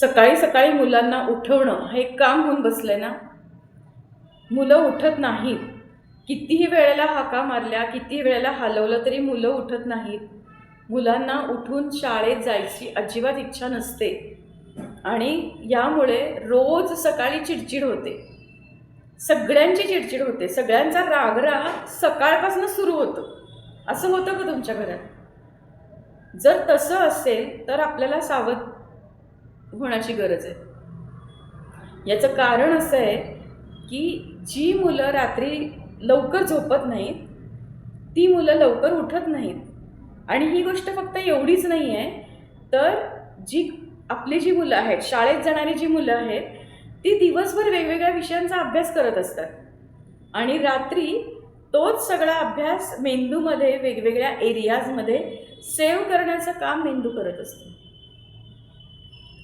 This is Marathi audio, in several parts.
सकाळी सकाळी मुलांना उठवणं हे काम होऊन बसलं आहे ना? मुलं उठत नाहीत. कितीही वेळेला हाका मारल्या कितीही वेळेला हलवलं तरी मुलं उठत नाहीत. मुलांना उठून शाळेत जायची अजिबात इच्छा नसते. आणि यामुळे रोज सकाळी चिडचिड होते. सगळ्यांची चिडचिड होते. सगळ्यांचा रागराग सकाळपासून सुरू होतो. असं होतं का तुमच्या घरात? जर तसं असेल तर आपल्याला सावध होण्याची गरज आहे. याचं कारण असं आहे की जी मुलं रात्री लवकर झोपत नाहीत ती मुलं लवकर उठत नाहीत आणि ही गोष्ट फक्त एवढीच नाही आहे तर जी आपली जी मुलं आहेत शाळेत जाणारी जी मुलं आहेत ती दिवसभर वेगवेगळ्या विषयांचा अभ्यास करत असतात. आणि रात्री तोच सगळा अभ्यास मेंदूमध्ये वेगवेगळ्या एरियाजमध्ये सेव्ह करण्याचं काम मेंदू करत असतो.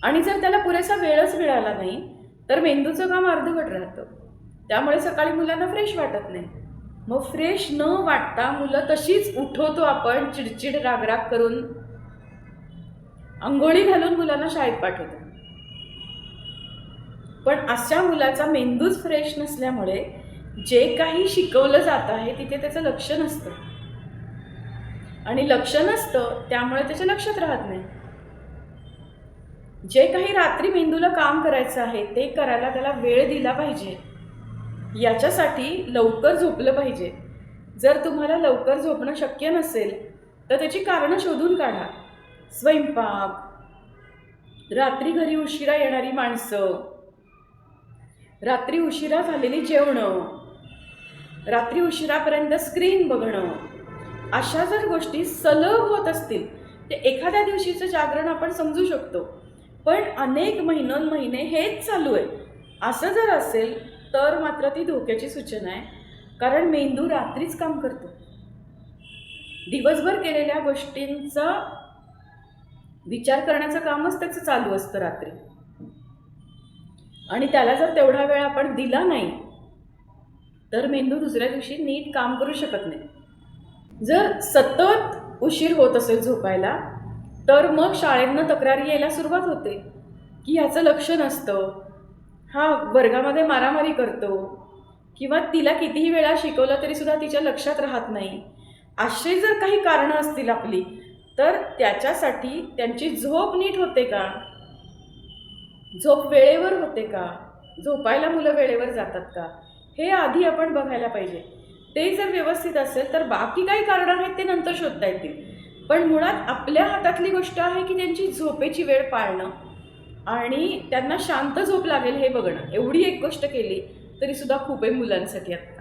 आणि जर त्याला पुरेसा वेळच मिळाला नाही तर मेंदूचं काम अर्धवट राहतं. त्यामुळे सकाळी मुलांना फ्रेश वाटत नाही. मग फ्रेश न वाटता मुलं तशीच उठवतो आपण चिडचिड रागराग करून अंघोळी घालून मुलांना शाळेत पाठवतो. पण अशा मुलाचा मेंदूच फ्रेश नसल्यामुळे जे काही शिकवलं जात आहे तिथे त्याचं लक्ष नसतं. आणि लक्ष नसतं त्यामुळे त्याच्या लक्षात राहत नाही. जे काही रात्री मेंदूला काम करायचं आहे ते करायला त्याला वेळ दिला पाहिजे. याच्यासाठी लवकर झोपलं पाहिजे. जर तुम्हाला लवकर झोपणं शक्य नसेल तर त्याची कारणं शोधून काढा. स्वयंपाक रात्री घरी उशिरा येणारी माणसं रात्री उशिरा झालेली जेवणं रात्री उशिरापर्यंत स्क्रीन बघणं अशा जर गोष्टी सलग होत असतील ते एखाद्या दिवशीचं जागरण आपण समजू शकतो. पण अनेक महिनोन महिने हेच चालू आहे. असं जर असेल तर मात्र ती धोक्याची सूचना आहे. कारण मेंदू रात्रीच काम करतो. दिवसभर केलेल्या गोष्टींचा विचार करण्याचं कामच त्याचं चालू असतं रात्री. आणि त्याला जर तेवढा वेळ आपण दिला नाही तर मेंदू दुसऱ्या दिवशी नीट काम करू शकत नाही. जर सतत उशीर होत असेल झोपायला तर मग शाळेंना तक्रारी यायला सुरुवात होते. की ह्याचं लक्ष नसतं. हा वर्गामध्ये मारामारी करतो. किंवा तिला कितीही वेळा शिकवलं तरी सुद्धा तिच्या लक्षात राहत नाही. असे जर काही कारणं असतील आपली तर त्याच्यासाठी त्यांची झोप नीट होते का? झोप वेळेवर होते का? झोपायला मुलं वेळेवर जातात का? हे आधी आपण बघायला पाहिजे. ते जर व्यवस्थित असेल तर बाकी काही कारणं आहेत ते नंतर शोधता येतील. पण मुळात आपल्या हातातली गोष्ट आहे की त्यांची झोपेची वेळ पाळणं आणि त्यांना शांत झोप लागेल हे बघणं. एवढी एक गोष्ट केली तरीसुद्धा खूप आहे मुलांसाठी आता.